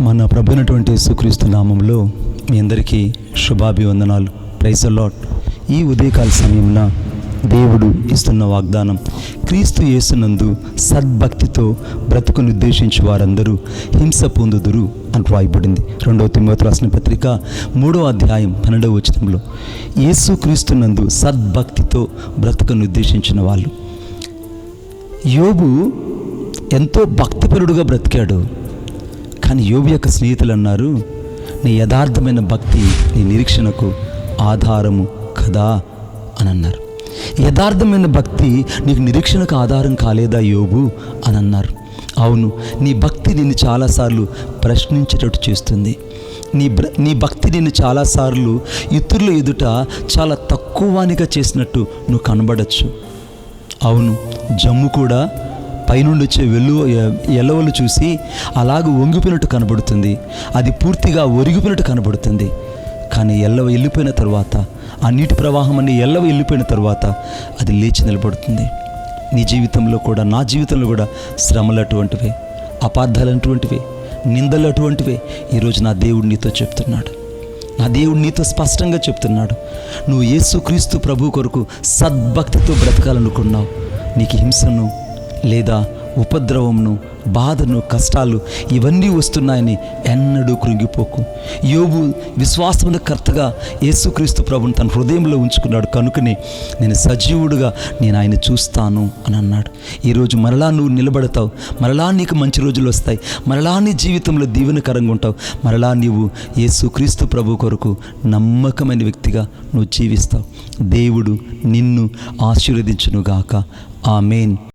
మన ప్రభునటువంటి సుక్రీస్తు నామంలో మీ అందరికీ శుభాభివందనాలు. ప్రైజ్ లాట్ ఈ ఉదయకాల సమయంలో దేవుడు ఇస్తున్న వాగ్దానం. క్రీస్తు యేసునందు సద్భక్తితో బ్రతుకును ఉద్దేశించి వారందరూ హింస పొందుదురు అని రాయబడింది. రెండవ తిమ్మతి రాసిన పత్రిక మూడవ అధ్యాయం పన్నెండవ వచనంలో యేసు క్రీస్తునందు సద్భక్తితో బ్రతుకును ఉద్దేశించిన వాళ్ళు. యోబు ఎంతో భక్తిపరుడుగా బ్రతికాడు. కానీ యోబు యొక్క స్నేహితులు అన్నారు నీ యథార్థమైన భక్తి నీ నిరీక్షణకు ఆధారము కదా అని అన్నారు. యథార్థమైన భక్తి నీకు నిరీక్షణకు ఆధారం కాలేదా యోబు? అని అన్నారు. అవును నీ భక్తి నిన్ను చాలాసార్లు ప్రశ్నించేటట్టు చేస్తుంది. నీ నీ భక్తి నిన్ను చాలాసార్లు ఇతరుల ఎదుట చాలా తక్కువనిగా చేసినట్టు నువ్వు కనబడచ్చు. అవును జమ్ము కూడా పైనుండి వచ్చే వెల్లు ఎలవలు చూసి అలాగ వంగిపోయినట్టు కనబడుతుంది. అది పూర్తిగా ఒరిగిపోయినట్టు కనబడుతుంది. కానీ ఎల్లవ వెళ్ళిపోయిన తర్వాత ఆ నీటి ప్రవాహం అన్ని ఎల్లవ వెళ్ళిపోయిన తర్వాత అది లేచి నిలబడుతుంది. నీ జీవితంలో కూడా నా జీవితంలో కూడా శ్రమలు అటువంటివే అపార్థాలు అటువంటివే నిందలు అటువంటివే ఈరోజు నా దేవుడు నీతో చెప్తున్నాడు. నా దేవుడు నీతో స్పష్టంగా చెప్తున్నాడు. నువ్వు యేసుక్రీస్తు ప్రభు కొరకు సద్భక్తితో బ్రతకాలనుకున్నావు. నీకు హింసను లేదా ఉపద్రవమును బాధను కష్టాలు ఇవన్నీ వస్తున్నాయని ఎన్నడూ కృంగిపోకు. యోబు విశ్వాసమున కర్తగా యేసుక్రీస్తు ప్రభుని తన హృదయంలో ఉంచుకున్నాడు. కనుకనే నేను సజీవుడుగా నేను ఆయన చూస్తాను అని అన్నాడు. ఈరోజు మరలా నువ్వు నిలబడతావు. మరలా నీకు మంచి రోజులు వస్తాయి. మరలా నీ జీవితంలో దీవెనకరంగా ఉంటావు. మరలా నీవు యేసుక్రీస్తు ప్రభు కొరకు నమ్మకమైన వ్యక్తిగా నువ్వు జీవిస్తావు. దేవుడు నిన్ను ఆశీర్వదించునుగాక. ఆమెన్.